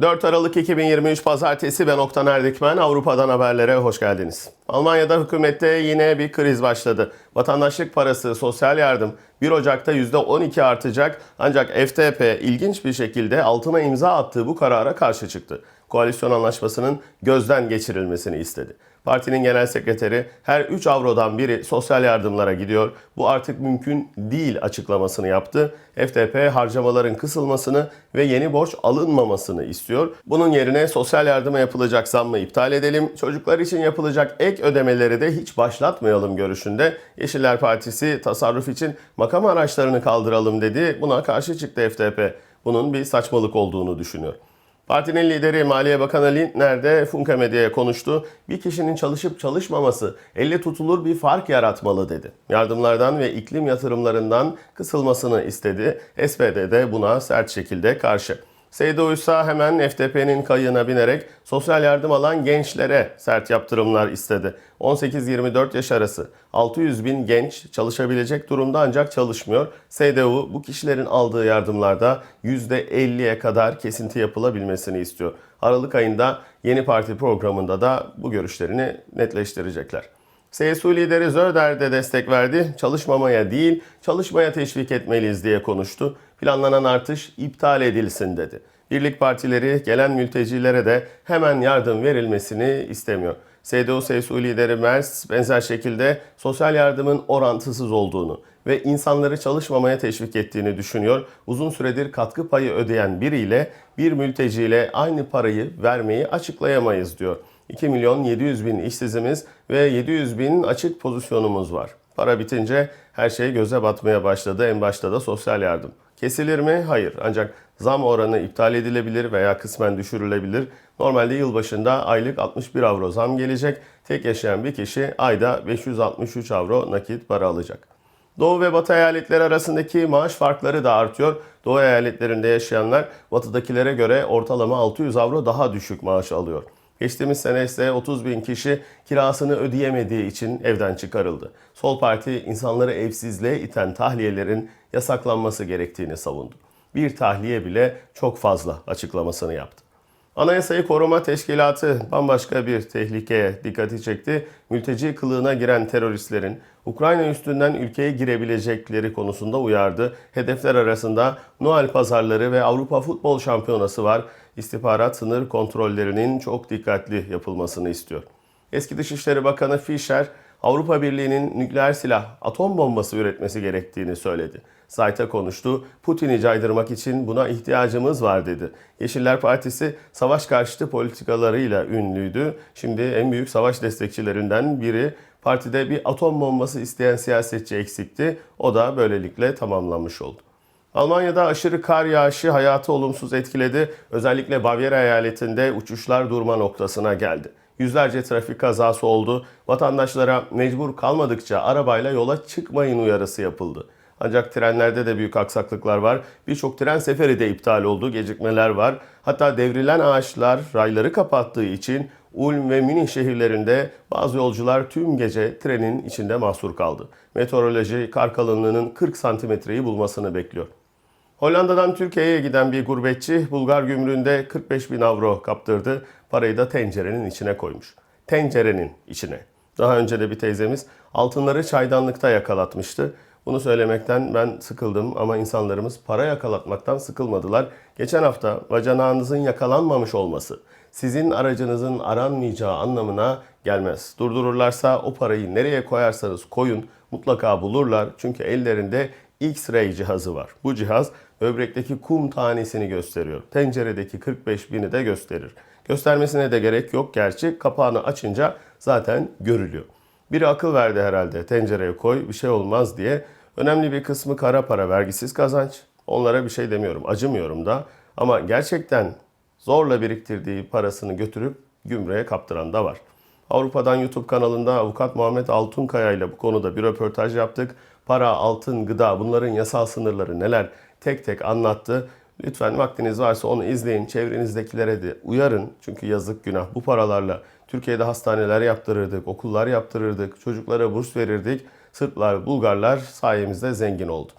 4 Aralık 2023 Pazartesi ben Oktan Erdikmen. Avrupa'dan haberlere hoş geldiniz. Almanya'da hükümette yine bir kriz başladı. Vatandaşlık parası, sosyal yardım 1 Ocak'ta %12 artacak ancak FDP ilginç bir şekilde altına imza attığı bu karara karşı çıktı. Koalisyon anlaşmasının gözden geçirilmesini istedi. Partinin genel sekreteri her 3 avrodan biri sosyal yardımlara gidiyor. Bu artık mümkün değil açıklamasını yaptı. FDP harcamaların kısılmasını ve yeni borç alınmamasını istiyor. Bunun yerine sosyal yardıma yapılacak zammı iptal edelim. Çocuklar için yapılacak ek ödemeleri de hiç başlatmayalım görüşünde. Yeşiller Partisi tasarruf için makam araçlarını kaldıralım dedi. Buna karşı çıktı FDP. Bunun bir saçmalık olduğunu düşünüyor. Partinin lideri Maliye Bakanı Lindner de Funke Medya'ya konuştu. Bir kişinin çalışıp çalışmaması elle tutulur bir fark yaratmalı dedi. Yardımlardan ve iklim yatırımlarından kısılmasını istedi. SPD de buna sert şekilde karşı. CDU ise hemen FDP'nin kayığına binerek sosyal yardım alan gençlere sert yaptırımlar istedi. 18-24 yaş arası 600 bin genç çalışabilecek durumda ancak çalışmıyor. CDU bu kişilerin aldığı yardımlarda %50'ye kadar kesinti yapılabilmesini istiyor. Aralık ayında yeni parti programında da bu görüşlerini netleştirecekler. CSU lideri Zöder de destek verdi. Çalışmamaya değil, çalışmaya teşvik etmeliyiz diye konuştu. Planlanan artış iptal edilsin dedi. Birlik partileri gelen mültecilere de hemen yardım verilmesini istemiyor. CDU-CSU lideri Merz benzer şekilde sosyal yardımın orantısız olduğunu ve insanları çalışmamaya teşvik ettiğini düşünüyor. Uzun süredir katkı payı ödeyen biriyle bir mülteciyle aynı parayı vermeyi açıklayamayız diyor. 2 milyon 700 bin işsizimiz ve 700 bin açık pozisyonumuz var. Para bitince her şey göze batmaya başladı. En başta da sosyal yardım. Kesilir mi? Hayır. Ancak zam oranı iptal edilebilir veya kısmen düşürülebilir. Normalde yılbaşında aylık 61 avro zam gelecek. Tek yaşayan bir kişi ayda 563 avro nakit para alacak. Doğu ve Batı eyaletleri arasındaki maaş farkları da artıyor. Doğu eyaletlerinde yaşayanlar batıdakilere göre ortalama 600 avro daha düşük maaş alıyor. Geçtiğimiz sene ise 30 bin kişi kirasını ödeyemediği için evden çıkarıldı. Sol Parti insanları evsizliğe iten tahliyelerin yasaklanması gerektiğini savundu. Bir tahliye bile çok fazla açıklamasını yaptı. Anayasayı Koruma Teşkilatı bambaşka bir tehlikeye dikkati çekti. Mülteci kılığına giren teröristlerin Ukrayna üstünden ülkeye girebilecekleri konusunda uyardı. Hedefler arasında Noel pazarları ve Avrupa Futbol Şampiyonası var. İstihbarat sınır kontrollerinin çok dikkatli yapılmasını istiyor. Eski Dışişleri Bakanı Fischer, Avrupa Birliği'nin nükleer silah, atom bombası üretmesi gerektiğini söyledi. Zayt'a konuştu. Putin'i caydırmak için buna ihtiyacımız var dedi. Yeşiller Partisi savaş karşıtı politikalarıyla ünlüydü. Şimdi en büyük savaş destekçilerinden biri. Partide bir atom bombası isteyen siyasetçi eksikti. O da böylelikle tamamlanmış oldu. Almanya'da aşırı kar yağışı hayatı olumsuz etkiledi. Özellikle Bavyera eyaletinde uçuşlar durma noktasına geldi. Yüzlerce trafik kazası oldu. Vatandaşlara mecbur kalmadıkça arabayla yola çıkmayın uyarısı yapıldı. Ancak trenlerde de büyük aksaklıklar var. Birçok tren seferi de iptal oldu, gecikmeler var. Hatta devrilen ağaçlar rayları kapattığı için Ulm ve Münih şehirlerinde bazı yolcular tüm gece trenin içinde mahsur kaldı. Meteoroloji kar kalınlığının 40 santimetreyi bulmasını bekliyor. Hollanda'dan Türkiye'ye giden bir gurbetçi Bulgar gümrüğünde 45 bin avro kaptırdı. Parayı da tencerenin içine koymuş. Tencerenin içine. Daha önce de bir teyzemiz altınları çaydanlıkta yakalatmıştı. Bunu söylemekten ben sıkıldım ama insanlarımız para yakalatmaktan sıkılmadılar. Geçen hafta bacanağınızın yakalanmamış olması sizin aracınızın aranmayacağı anlamına gelmez. Durdururlarsa o parayı nereye koyarsanız koyun mutlaka bulurlar. Çünkü ellerinde X-ray cihazı var. Bu cihaz böbrekteki kum tanesini gösteriyor. Tenceredeki 45 bini de gösterir. Göstermesine de gerek yok gerçi kapağını açınca zaten görülüyor. Biri akıl verdi herhalde tencereye koy bir şey olmaz diye. Önemli bir kısmı kara para vergisiz kazanç. Onlara bir şey demiyorum acımıyorum da. Ama gerçekten zorla biriktirdiği parasını götürüp gümrüğe kaptıran da var. Avrupa'dan YouTube kanalında avukat Muhammed Altunkaya ile bu konuda bir röportaj yaptık. Para, altın, gıda bunların yasal sınırları neler tek tek anlattı. Lütfen vaktiniz varsa onu izleyin. Çevrenizdekilere de uyarın. Çünkü yazık günah. Bu paralarla Türkiye'de hastaneler yaptırırdık, okullar yaptırırdık, çocuklara burs verirdik. Sırplar, Bulgarlar sayemizde zengin oldu.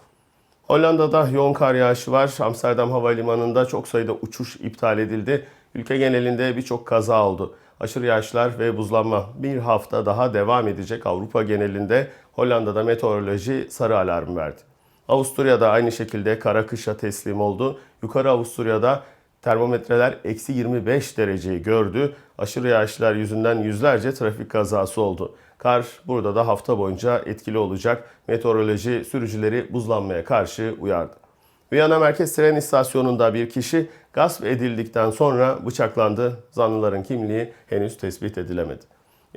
Hollanda'da yoğun kar yağışı var. Amsterdam Havalimanı'nda çok sayıda uçuş iptal edildi. Ülke genelinde birçok kaza oldu. Aşırı yağışlar ve buzlanma bir hafta daha devam edecek Avrupa genelinde. Hollanda'da meteoroloji sarı alarm verdi. Avusturya'da aynı şekilde kara kışa teslim oldu. Yukarı Avusturya'da termometreler eksi 25 dereceyi gördü. Aşırı yağışlar yüzünden yüzlerce trafik kazası oldu. Kar burada da hafta boyunca etkili olacak. Meteoroloji sürücüleri buzlanmaya karşı uyardı. Viyana Merkez Tren İstasyonu'nda bir kişi gasp edildikten sonra bıçaklandı. Zanlıların kimliği henüz tespit edilemedi.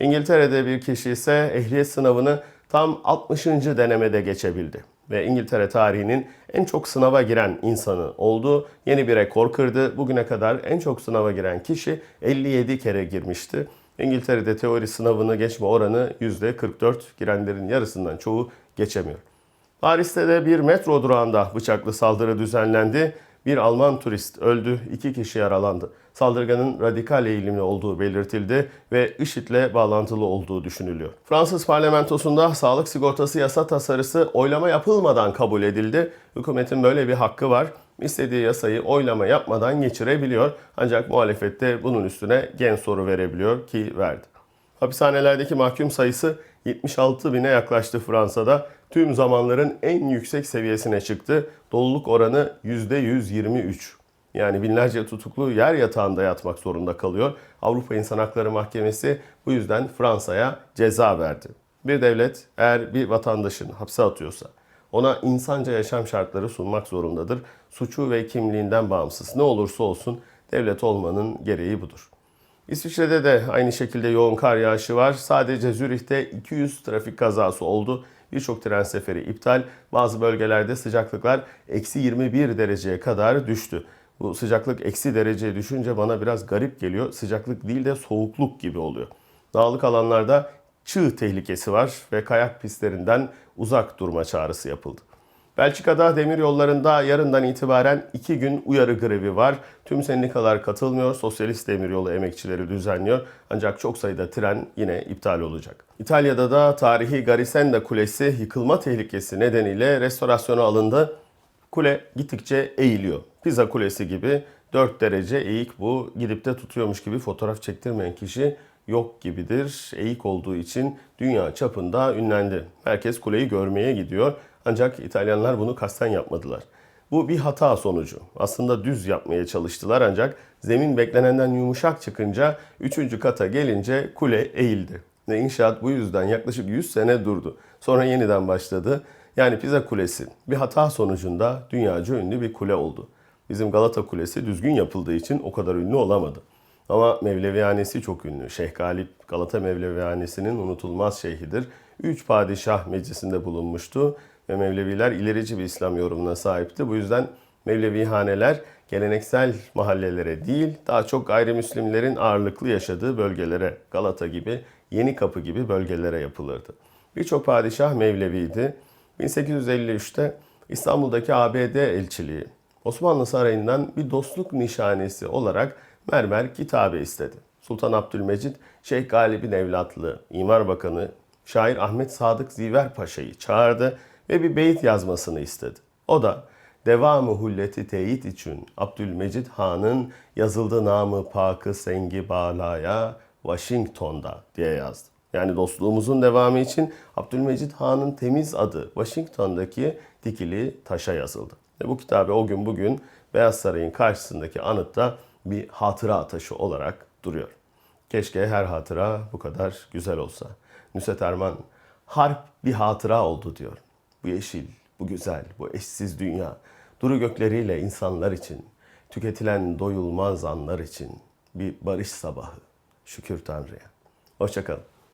İngiltere'de bir kişi ise ehliyet sınavını tam 60. denemede geçebildi ve İngiltere tarihinin en çok sınava giren insanı oldu. Yeni bir rekor kırdı. Bugüne kadar en çok sınava giren kişi 57 kere girmişti. İngiltere'de teori sınavını geçme oranı %44. Girenlerin yarısından çoğu geçemiyor. Paris'te de bir metro durağında bıçaklı saldırı düzenlendi. Bir Alman turist öldü, iki kişi yaralandı. Saldırganın radikal eğilimli olduğu belirtildi ve IŞİD'le bağlantılı olduğu düşünülüyor. Fransız parlamentosunda sağlık sigortası yasa tasarısı oylama yapılmadan kabul edildi. Hükümetin böyle bir hakkı var. İstediği yasayı oylama yapmadan geçirebiliyor. Ancak muhalefette bunun üstüne gen soru verebiliyor ki verdi. Hapishanelerdeki mahkum sayısı 76 bine yaklaştı Fransa'da. Tüm zamanların en yüksek seviyesine çıktı. Doluluk oranı %123. Yani binlerce tutuklu yer yatağında yatmak zorunda kalıyor. Avrupa İnsan Hakları Mahkemesi bu yüzden Fransa'ya ceza verdi. Bir devlet eğer bir vatandaşını hapse atıyorsa ona insanca yaşam şartları sunmak zorundadır. Suçu ve kimliğinden bağımsız ne olursa olsun devlet olmanın gereği budur. İsviçre'de de aynı şekilde yoğun kar yağışı var. Sadece Zürih'te 200 trafik kazası oldu. Birçok tren seferi iptal. Bazı bölgelerde sıcaklıklar eksi 21 dereceye kadar düştü. Bu sıcaklık eksi dereceye düşünce bana biraz garip geliyor. Sıcaklık değil de soğukluk gibi oluyor. Dağlık alanlarda çığ tehlikesi var ve kayak pistlerinden uzak durma çağrısı yapıldı. Belçika'da demir yollarında yarından itibaren iki gün uyarı grevi var. Tüm sendikalar katılmıyor. Sosyalist demiryolu emekçileri düzenliyor. Ancak çok sayıda tren yine iptal olacak. İtalya'da da tarihi Garisenda Kulesi yıkılma tehlikesi nedeniyle restorasyona alındı. Kule gittikçe eğiliyor. Pisa Kulesi gibi 4 derece eğik bu. Gidip de tutuyormuş gibi fotoğraf çektirmeyen kişi yok gibidir. Eğik olduğu için dünya çapında ünlendi. Herkes kuleyi görmeye gidiyor. Ancak İtalyanlar bunu kasten yapmadılar. Bu bir hata sonucu. Aslında düz yapmaya çalıştılar ancak zemin beklenenden yumuşak çıkınca 3. kata gelince kule eğildi. Ve inşaat bu yüzden yaklaşık 100 sene durdu. Sonra yeniden başladı. Yani Pisa Kulesi bir hata sonucunda dünyaca ünlü bir kule oldu. Bizim Galata Kulesi düzgün yapıldığı için o kadar ünlü olamadı. Ama Mevlevihanesi çok ünlü. Şeyh Galip Galata Mevlevihanesi'nin unutulmaz şeyhidir. Üç padişah meclisinde bulunmuştu ve Mevleviler ilerici bir İslam yorumuna sahipti. Bu yüzden Mevlevihaneler geleneksel mahallelere değil, daha çok gayrimüslimlerin ağırlıklı yaşadığı bölgelere, Galata gibi, Yeni Kapı gibi bölgelere yapılırdı. Birçok padişah Mevleviydi. 1853'te İstanbul'daki ABD elçiliği Osmanlı Sarayı'ndan bir dostluk nişanesi olarak mermer kitabe istedi. Sultan Abdülmecit, Şeyh Galip'in evlatlığı, İmar Bakanı şair Ahmet Sadık Ziver Paşa'yı çağırdı ve bir beyit yazmasını istedi. O da devamı hulleti teyit için Abdülmecit Han'ın yazıldı namı pakı sengi balaya Washington'da diye yazdı. Yani dostluğumuzun devamı için Abdülmecit Han'ın temiz adı Washington'daki dikili taşa yazıldı. Ve bu kitabe o gün bugün Beyaz Saray'ın karşısındaki anıtta bir hatıra taşı olarak duruyor. Keşke her hatıra bu kadar güzel olsa. Nusret Erman, harp bir hatıra oldu diyor. Bu yeşil, bu güzel, bu eşsiz dünya, duru gökleriyle insanlar için, tüketilen doyulmaz anlar için bir barış sabahı. Şükür Tanrı'ya. Hoşçakalın.